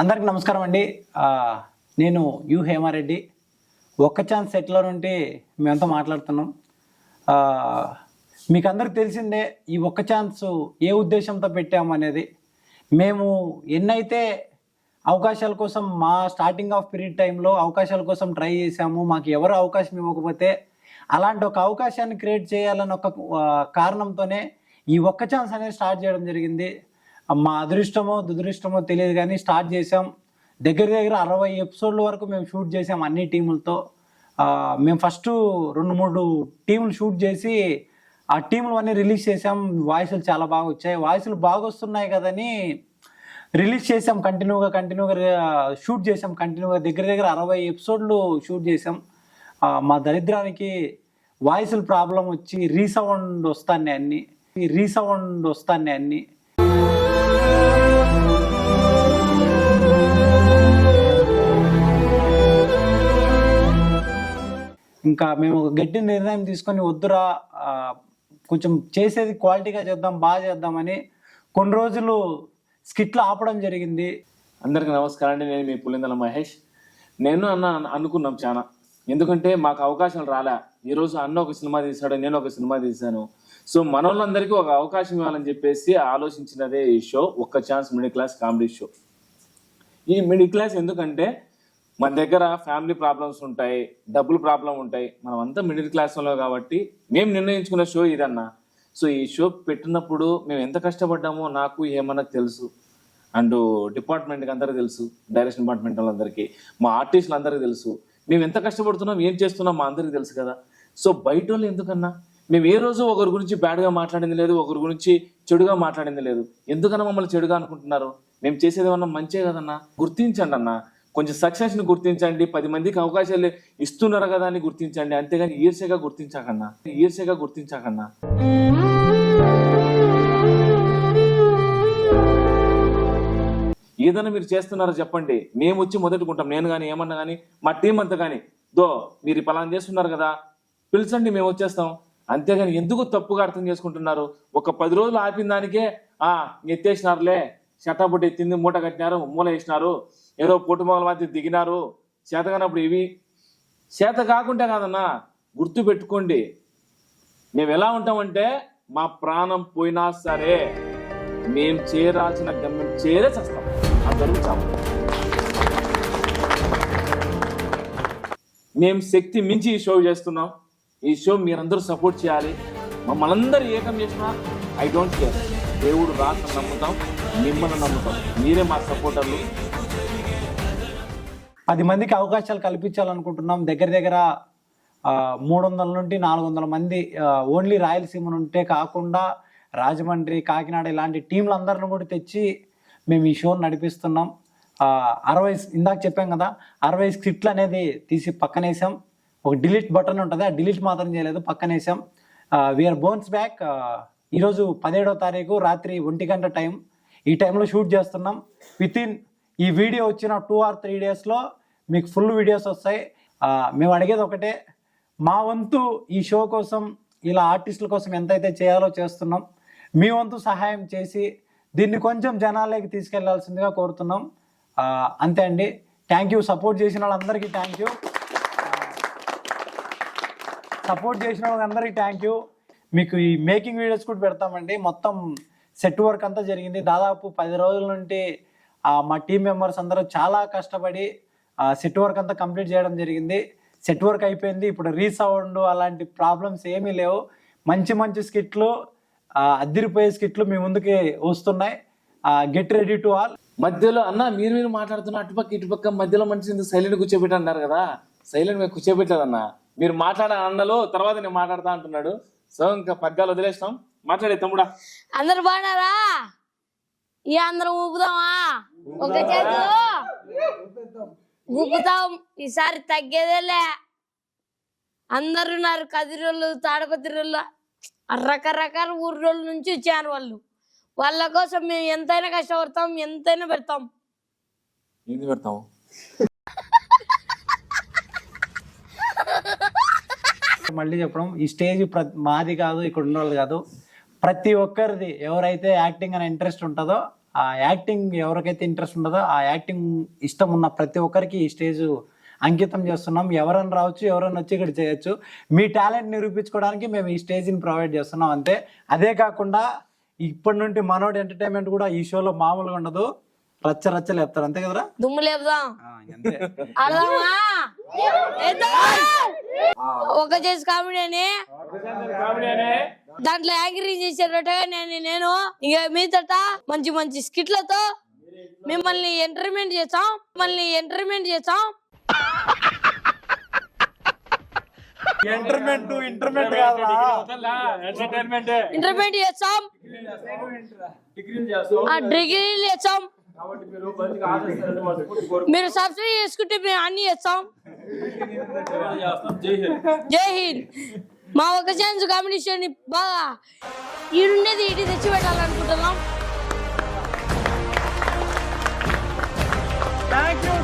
అందరికి నమస్కారం అండి. నేను యు హేమారెడ్డి. ఒక్క ఛాన్స్ సెట్లో ఉంటే మేమంతా మాట్లాడుతున్నాం. మీకు అందరికి తెలిసిందే ఈ ఒక్క ఛాన్స్ ఏ ఉద్దేశంతో పెట్టాము అనేది మేము ఎన్నైతే అవకాశాల కోసం మా స్టార్టింగ్ ఆఫ్ పీరియడ్ టైంలో అవకాశాల కోసం ట్రై చేశాము మాకు ఎవరు అవకాశం ఇవ్వకపోతే అలాంటి ఒక అవకాశాన్ని క్రియేట్ చేయాలని ఒక కారణంతోనే ఈ ఒక్క ఛాన్స్ అనేది స్టార్ట్ చేయడం జరిగింది. మా అదృష్టమో దురదృష్టమో తెలియదు కానీ స్టార్ట్ చేసాం దగ్గర దగ్గర అరవై ఎపిసోడ్ల వరకు మేము షూట్ చేసాం అన్ని టీములతో. మేము ఫస్ట్ రెండు మూడు టీములు షూట్ చేసి ఆ టీములు అన్నీ రిలీజ్ చేసాం వాయిస్లు చాలా బాగా వచ్చాయి. వాయిస్లు బాగా వస్తున్నాయి కదని రిలీజ్ చేసాం కంటిన్యూగా కంటిన్యూగా షూట్ చేసాం కంటిన్యూగా. దగ్గర దగ్గర అరవై ఎపిసోడ్లు షూట్ చేసాం మా దరిద్రానికి వాయిస్ల ప్రాబ్లం వచ్చి రీసౌండ్ వస్తాయి అన్ని. రీసౌండ్ వస్తాయి అన్ని. ఇంకా మేము ఒక గట్టి నిర్ణయం తీసుకొని వద్దురా కొంచెం చేసేది క్వాలిటీగా చేద్దాం బాగా చేద్దామని కొన్ని రోజులు స్కిట్లు ఆపడం జరిగింది. అందరికి నమస్కారం అండి. నేను మీ పులిందల మహేష్. నేను అన్న అనుకున్నాం చాలా. ఎందుకంటే మాకు అవకాశం రాలే. ఈరోజు అన్న ఒక సినిమా తీశాడు నేను ఒక సినిమా తీశాను. సో మనోళ్ళందరికీ ఒక అవకాశం ఇవ్వాలని చెప్పేసి ఆలోచించినదే ఈ షో ఒక్క chance middle class comedy show. ఈ మిడిల్ క్లాస్ ఎందుకంటే మన దగ్గర ఫ్యామిలీ ప్రాబ్లమ్స్ ఉంటాయి డబ్బులు ప్రాబ్లం ఉంటాయి మనం అంతా మిడిల్ క్లాస్లో కాబట్టి మేము నిర్ణయించుకున్న షో ఇదన్నా. సో ఈ షో పెట్టినప్పుడు మేము ఎంత కష్టపడ్డామో నాకు ఏమన్నా తెలుసు. అండ్ డిపార్ట్మెంట్కి అందరికీ తెలుసు డైరెక్షన్ డిపార్ట్మెంట్ వాళ్ళందరికీ మా ఆర్టిస్టులు అందరికీ తెలుసు. మేము ఎంత కష్టపడుతున్నాం ఏం చేస్తున్నాం మా అందరికీ తెలుసు కదా. సో బయట వాళ్ళు ఎందుకన్నా? మేము ఏ రోజు ఒకరి గురించి బ్యాడ్గా మాట్లాడింది లేదు ఒకరి గురించి చెడుగా మాట్లాడింది లేదు. ఎందుకన్నా మమ్మల్ని చెడుగా అనుకుంటున్నారు? మేము చేసేది ఏమన్నా మంచే కదన్నా? గుర్తించండి అన్న. కొంచెం సక్సెస్ని గుర్తించండి. పది మందికి అవకాశాలు ఇస్తున్నారు కదా అని గుర్తించండి. అంతేగాని ఈర్ష్యగా గుర్తించాకన్నా. ఈర్ష్యగా గుర్తించాకన్నా. ఏదైనా మీరు చేస్తున్నారో చెప్పండి. మేము వచ్చి మొదలుకుంటాం నేను కానీ ఏమన్నా కానీ మా టీం అంతా కానీ దో మీరు ఈ పలానా చేస్తున్నారు కదా పిలిచండి మేము వచ్చేస్తాం. అంతేగాని ఎందుకు తప్పుగా అర్థం చేసుకుంటున్నారు? ఒక పది రోజులు ఆపిన దానికే ఆ ఎత్తేసినారులే. షటాబుట్టి ఎత్తింది మూట కట్టినారు మూల వేసినారు. ఏదో పొట్టుమొగల మధ్య దిగినారు. చేతగానప్పుడు ఇవి. చేత కాకుండా కాదన్నా గుర్తు పెట్టుకోండి. మేము ఎలా ఉంటామంటే మా ప్రాణం పోయినా సరే మేము చేరాల్సిన గమ్యం చేరే చేస్తాం. అందరూ చాము మేము శక్తి మించి ఈ షో చేస్తున్నాం. ఈ షో మీరందరూ సపోర్ట్ చేయాలి. మమ్మల్ని అందరూ ఏకం చేసినా ఐ డోంట్ కేర్ దేవుడు రాష్ట్రం నమ్ముతాం మిమ్మల్ని నమ్ముతాం. మీరే మా సపోర్టర్లు పది మందికి అవకాశాలు కల్పించాలనుకుంటున్నాం. దగ్గర దగ్గర మూడు వందల నుండి నాలుగు వందల మంది ఓన్లీ రాయలసీమ నుంటే కాకుండా రాజమండ్రి కాకినాడ ఇలాంటి టీంలందరిని కూడా తెచ్చి మేము ఈ షోని నడిపిస్తున్నాం. అరవై ఇందాక చెప్పాం కదా అరవై స్క్రిప్ట్లు అనేది తీసి పక్కనేసాం. ఒక డిలీట్ బటన్ ఉంటుంది. ఆ డిలీట్ మాత్రం చేయలేదు. పక్కనేసాం వీఆర్ బోన్స్ బ్యాక్ ఈరోజు పదిహేడో తారీఖు రాత్రి ఒంటి గంట టైం. ఈ టైంలో షూట్ చేస్తున్నాం. విత్ ఇన్ ఈ వీడియో వచ్చిన టూ ఆర్ త్రీ డేస్లో మీకు ఫుల్ వీడియోస్ వస్తాయి. మేము అడిగేది ఒకటే. మా వంతు ఈ షో కోసం ఇలా ఆర్టిస్టుల కోసం ఎంతైతే చేయాలో చేస్తున్నాం. మీ వంతు సహాయం చేసి దీన్ని కొంచెం జనాలకి తీసుకెళ్ళాల్సిందిగా కోరుతున్నాం. అంతే అండి. థ్యాంక్ యూ సపోర్ట్ చేసిన వాళ్ళందరికీ థ్యాంక్ యూ సపోర్ట్ చేసిన వాళ్ళందరికీ థ్యాంక్ యూ మీకు ఈ మేకింగ్ వీడియోస్ కూడా పెడతామండి. మొత్తం సెట్ వర్క్ అంతా జరిగింది. దాదాపు పది రోజుల నుండి మా టీం మెంబర్స్ అందరూ చాలా కష్టపడి సెట్ వర్క్ అంతా కంప్లీట్ చేయడం జరిగింది. సెట్ వర్క్ అయిపోయింది. ఇప్పుడు రీసౌండ్ అలాంటి ప్రాబ్లమ్స్ ఏమీ లేవు. మంచి మంచి స్కిట్లు ఆ, అద్దిరిపోయే స్కిట్లు మీ ముందుకి వస్తున్నాయి. గెట్ రెడీ టు ఆల్ మధ్యలో అన్న మీరు మీరు మాట్లాడుతున్న అటుపక్క ఇటుపక్క మధ్యలో మనిషి సైలెంట్ కూర్చోబెట్టి అన్నారు కదా. సైలెంట్ మీరు కూర్చోబెట్టలేదన్న. మీరు మాట్లాడే అన్నలో తర్వాత నేను మాట్లాడతా అంటున్నాడు. సో ఇంకా పగ్గాలు వదిలేస్తాం మాట్లాడే తమ్ముడా. అందరు బాగున్నారా? ఈ అందరం ఊపుదామా ఒక చేతు. ఊపుతాం ఈసారి తగ్గేదేలే. అందరు ఉన్నారు. కదిరోళ్ళు తాడపత్రిళ్ళు రకరకాల ఊర్రోళ్ళ నుంచి వచ్చారు వాళ్ళు. వాళ్ళ కోసం మేము ఎంతైనా కష్టపడతాం ఎంతైనా పెడతాం. ఏంది పెడతావు? మళ్ళీ చెప్పడం. ఈ స్టేజ్ మాది కాదు ఇక్కడ ఉన్న వాళ్ళు కాదు. ప్రతి ఒక్కరిది ఎవరైతే యాక్టింగ్ అనే ఇంట్రెస్ట్ ఉంటుందో ఆ యాక్టింగ్ ఎవరికైతే ఇంట్రెస్ట్ ఉండదో ఆ యాక్టింగ్ ఇష్టం ఉన్న ప్రతి ఒక్కరికి ఈ స్టేజ్ అంకితం చేస్తున్నాం. ఎవరైనా రావచ్చు ఎవరైనా వచ్చి ఇక్కడ చేయొచ్చు. మీ టాలెంట్ నిరూపించుకోవడానికి మేము ఈ స్టేజ్ని ప్రొవైడ్ చేస్తున్నాం అంతే. అదే కాకుండా ఇప్పటి నుండి మనోడు ఎంటర్టైన్మెంట్ కూడా ఈ షోలో మామూలుగా ఉండదు. రచ్చ రచ్చలు చెప్తారు అంతే కదరా? దుమ్ము లేపుదాం. అంతే. ఒక చేసి కామెడీ అని. దాంట్లో యాంకరింగ్ చేసేటట్టుగా నేను నేను ఇక మీదట మంచి మంచి స్కిట్లతో మిమ్మల్ని ఎంటర్టైన్మెంట్ చేస్తాం. మిమ్మల్ని ఎంటర్టైన్మెంట్ చేస్తాం. ఎంటర్మెంట్ ఇంటర్మెంట్ ఎంటర్టైన్మెంట్ చేస్తాం. ఆ డిగ్రీలు చేస్తాం. మీరు సబ్సిడీ చేసుకుంటే మేము అన్ని చేస్తాం. జై హింద్. మా ఒక ఛాన్స్ కాంపిటీషన్ బాగా ఈడుండేది ఇటు తెచ్చి పెట్టాలనుకుంటున్నాం థ్యాంక్ యూ